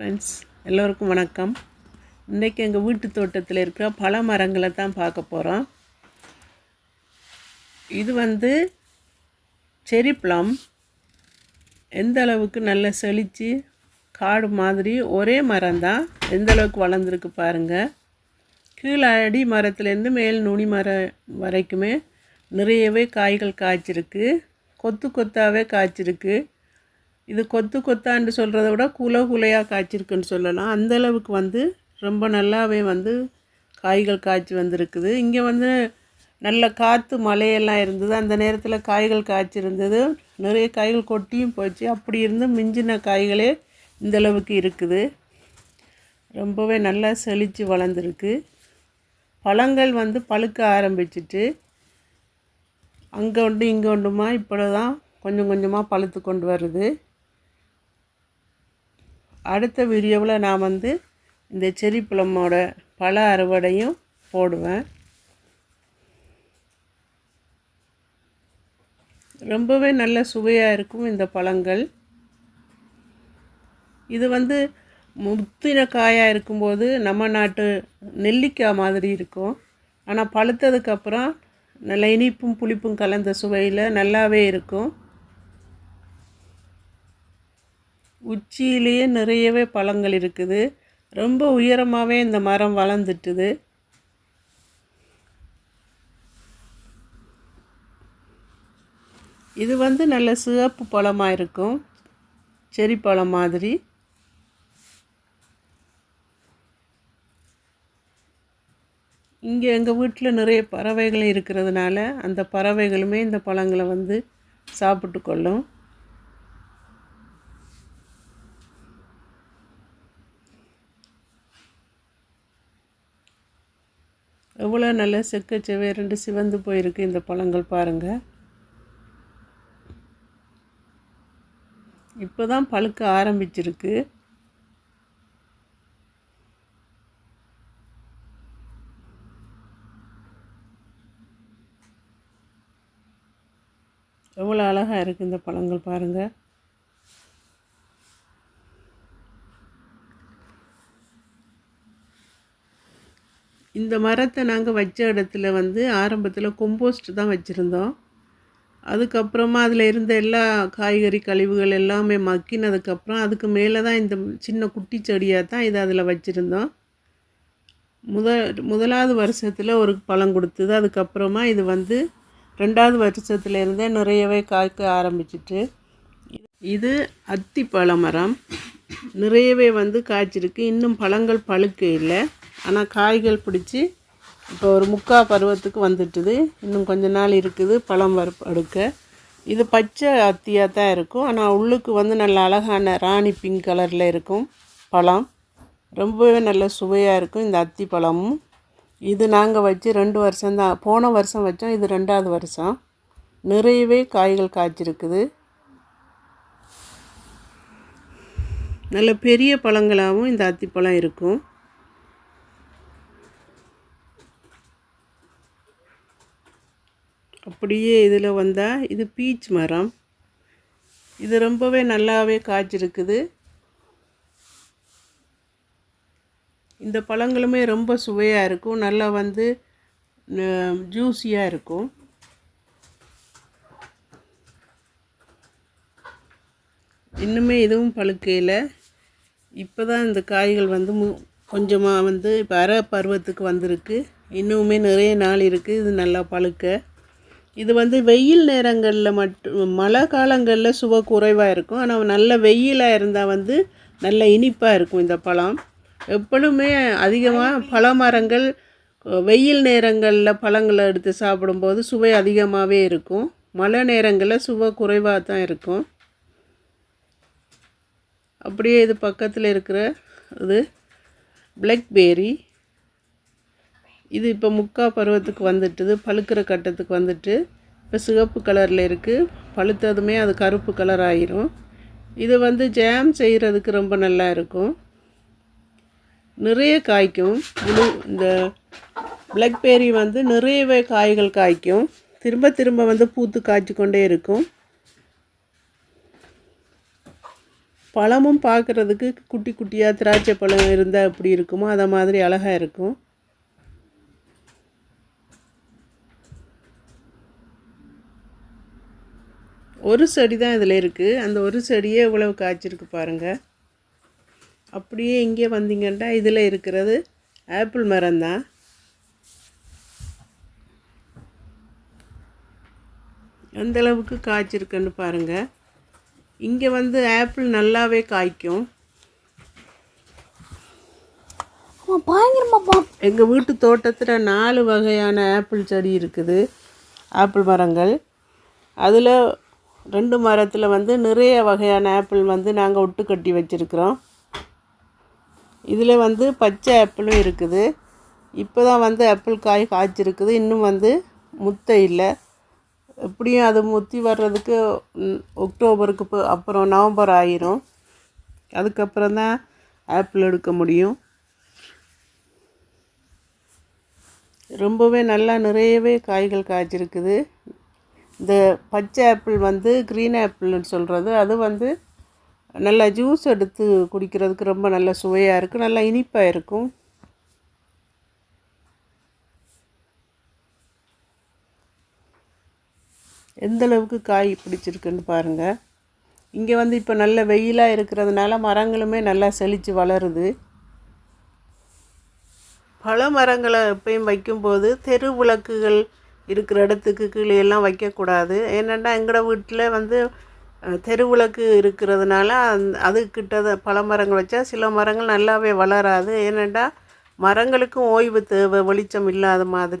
Friends எல்லோருக்கும் வணக்கம். இன்றைக்கி எங்கள் வீட்டு தோட்டத்தில் இருக்கிற பல மரங்களை தான் பார்க்க போகிறோம் இது வந்து செரி ப்ளம் எந்த அளவுக்கு நல்லா செழித்து காடு மாதிரி ஒரே மரம் தான். எந்த அளவுக்கு வளர்ந்துருக்கு பாருங்கள் கீழே அடி மரத்துலேருந்து மேல் நுனி மரம் வரைக்குமே நிறையவே காய்கள் காய்ச்சிருக்கு. கொத்து கொத்தாகவே காய்ச்சிருக்கு. இது கொத்து கொத்தான்னு சொல்கிறத விட குல குலையாக காய்ச்சிருக்குன்னு சொல்லலாம். அந்தளவுக்கு வந்து ரொம்ப நல்லாவே வந்து காய்கள் காய்ச்சி வந்திருக்குது. இங்கே வந்து நல்ல காற்று மழையெல்லாம் இருந்தது. அந்த நேரத்தில் காய்கள் காய்ச்சிருந்தது. நிறைய காய்கள் கொட்டியும் போச்சு. அப்படி இருந்து மிஞ்சின காய்களே இந்தளவுக்கு இருக்குது. ரொம்பவே நல்லா செழித்து வளர்ந்துருக்கு. பழங்கள் வந்து பழுக்க ஆரம்பிச்சிட்டு அங்கே உண்டு இங்கே உண்டுமா இப்போ தான் கொஞ்சம் கொஞ்சமாக பழுத்து கொண்டு வருது. அடுத்த வீடியோவில் நான் வந்து இந்த செரி பழமோட பழ அறுவடையும் போடுவேன். ரொம்பவே நல்ல சுவையாக இருக்கும் இந்த பழங்கள். இது வந்து முத்தின காயாக இருக்கும்போது நம்ம நாட்டு நெல்லிக்காய் மாதிரி இருக்கும். ஆனால் பழுத்ததுக்கப்புறம் நல்ல இனிப்பும் புளிப்பும் கலந்த சுவையில் நல்லாவே இருக்கும். உச்சியிலேயே நிறையவே பழங்கள் இருக்குது. ரொம்ப உயரமாகவே இந்த மரம் வளர்ந்துட்டுது. இது வந்து நல்ல சிவப்பு பழமாக இருக்கும். செரி பழம் மாதிரி. இங்கே எங்கள் வீட்டில் நிறைய பறவைகள் இருக்கிறதுனால அந்த பறவைகளுமே இந்த பழங்களை வந்து சாப்பிட்டு கொள்ளும் எவ்வளோ நல்ல செக்க செவேரண்டு சிவந்து போயிருக்கு இந்த பழங்கள் பாருங்கள் இப்போ தான் பழுக்க ஆரம்பிச்சிருக்கு. எவ்வளோ அழகாக இருக்குது இந்த பழங்கள் பாருங்கள் இந்த மரத்தை நாங்கள் வச்ச இடத்துல வந்து ஆரம்பத்தில் கொம்போஸ்ட் தான் வச்சுருந்தோம். அதுக்கப்புறமா அதில் இருந்த எல்லா காய்கறி கழிவுகள் எல்லாமே மக்கினதுக்கப்புறம் அதுக்கு மேலே தான் இந்த சின்ன குட்டி செடியாக தான் இதை அதில் வச்சுருந்தோம். முத முதலாவது வருஷத்தில் ஒரு பழம் கொடுத்தது. அதுக்கப்புறமா இது வந்து ரெண்டாவது வருஷத்துல இருந்தே நிறையவே காய்க்க ஆரம்பிச்சிட்டு. இது அத்தி பழமரம் நிறையவே வந்து காய்ச்சிருக்கு. இன்னும் பழங்கள் பழுக்க இல்லை. ஆனால் காய்கள் பிடிச்சி இப்போ ஒரு முக்கா பருவத்துக்கு வந்துட்டுது. இன்னும் கொஞ்ச நாள் இருக்குது பழம் வறு அடுக்க. இது பச்சை அத்தியாக தான் இருக்கும். ஆனால் உள்ளுக்கு வந்து நல்ல அழகான ராணி பிங்க் கலரில் இருக்கும் பழம். ரொம்பவே நல்ல சுவையாக இருக்கும் இந்த அத்தி பழமும். இது நாங்கள் வச்சு ரெண்டு வருஷம்தான் போன வருஷம் வச்சோம் இது ரெண்டாவது வருஷம். நிறையவே காய்கள் காய்ச்சிருக்குது. நல்ல பெரிய பழங்களாகவும் இந்த அத்திப்பழம் இருக்கும். அப்படியே இதில் வந்தால் இது பீச் மரம். இது ரொம்பவே நல்லாவே காய்ச்சிருக்குது. இந்த பழங்களுமே ரொம்ப சுவையாக இருக்கும். நல்லா வந்து ஜூஸியாக இருக்கும். இன்னுமே இதுவும் பழுக்கையில் இப்போ தான் இந்த காய்கள் வந்து மு கொஞ்சமாக வந்து இப்போ அரை பருவத்துக்கு வந்திருக்கு. இன்னுமே நிறைய நாள் இருக்குது இது நல்லா பழுக்க. இது வந்து வெயில் நேரங்களில் மட்டும் மழை காலங்களில் சுவை குறைவாக இருக்கும். ஆனால் நல்ல வெயிலாக இருந்தால் வந்து நல்ல இனிப்பாக இருக்கும் இந்த பழம். எப்பொழுதுமே அதிகமாக பழ மரங்கள் வெயில் நேரங்களில் பழங்களை எடுத்து சாப்பிடும்போது சுவை அதிகமாகவே இருக்கும். மழை நேரங்களில் சுவை குறைவாக தான் இருக்கும். அப்படியே இது பக்கத்தில் இருக்கிற இது பிளாக்பேரி இது இப்போ முக்கா பருவத்துக்கு வந்துட்டுது பழுக்கிற கட்டத்துக்கு வந்துட்டு இப்போ சிவப்பு கலரில் இருக்குது பழுத்ததுமே அது கருப்பு கலர் ஆயிரும். இது வந்து ஜாம் செய்கிறதுக்கு ரொம்ப நல்லா இருக்கும். நிறைய காய்க்கும். முழு இந்த பிளாக்பெரி வந்து நிறையவே காய்கள் காய்க்கும். திரும்ப திரும்ப வந்து பூத்து காய்ச்சி கொண்டே இருக்கும். பழமும் பார்க்குறதுக்கு குட்டி குட்டியாக திராட்சை பழம் இருந்தால் எப்படி இருக்குமோ அதை மாதிரி அழகாக இருக்கும். ஒரு செடி தான் இதில் இருக்குது அந்த ஒரு செடியே இவ்வளவு காய்ச்சிருக்கு பாருங்கள் அப்படியே இங்கே வந்தீங்கன்னா இதில் இருக்கிறது ஆப்பிள் மரம் தான் எந்த அளவுக்கு காய்ச்சிருக்குன்னு பாருங்கள் இங்கே வந்து ஆப்பிள் நல்லாவே காய்க்கும். எங்கள் வீட்டு தோட்டத்தில் நாலு வகையான ஆப்பிள் செடி இருக்குது. ஆப்பிள் மரங்கள். அதில் ரெண்டு மரத்தில் வந்து நிறைய வகையான ஆப்பிள் வந்து நாங்கள் ஒட்டு கட்டி வச்சுருக்குறோம். இதில் வந்து பச்சை ஆப்பிளும் இருக்குது. இப்போ தான் வந்து ஆப்பிள் காய் காய்ச்சிருக்குது. இன்னும் வந்து முத்தை இல்லை. எப்படியும் அது முத்தி வர்றதுக்கு அக்டோபருக்கு அப்புறம் நவம்பர் ஆயிரும். அதுக்கப்புறம் தான் ஆப்பிள் எடுக்க முடியும். ரொம்பவே நல்லா நிறையவே காய்கள் காய்ச்சிருக்குது. இந்த பச்சை ஆப்பிள் வந்து க்ரீன் ஆப்பிள்னு சொல்கிறது அது வந்து நல்லா ஜூஸ் எடுத்து குடிக்கிறதுக்கு ரொம்ப நல்ல சுவையாக இருக்கும் நல்லா இனிப்பாக இருக்கும். எந்தளவுக்கு காய் பிடிச்சிருக்குன்னு பாருங்கள் இங்கே வந்து இப்போ நல்ல வெயிலாக இருக்கிறதுனால மரங்களுமே நல்லா செழித்து வளருது. பழ மரங்களை எப்பயும் வைக்கும்போது தெரு விளக்குகள் இருக்கிற இடத்துக்கு கீழே எல்லாம் வைக்கக்கூடாது. ஏன்னாண்டா எங்களோட வீட்டில் வந்து தெருவிளக்கு தெரு விளக்கு இருக்கிறதுனால அந் அதுக்கிட்ட பல மரங்கள் வச்சா சில மரங்கள் நல்லாவே வளராது. ஏன்னாண்டா மரங்களுக்கும் ஓய்வு தேவை வெளிச்சம் இல்லாத மாதிரி.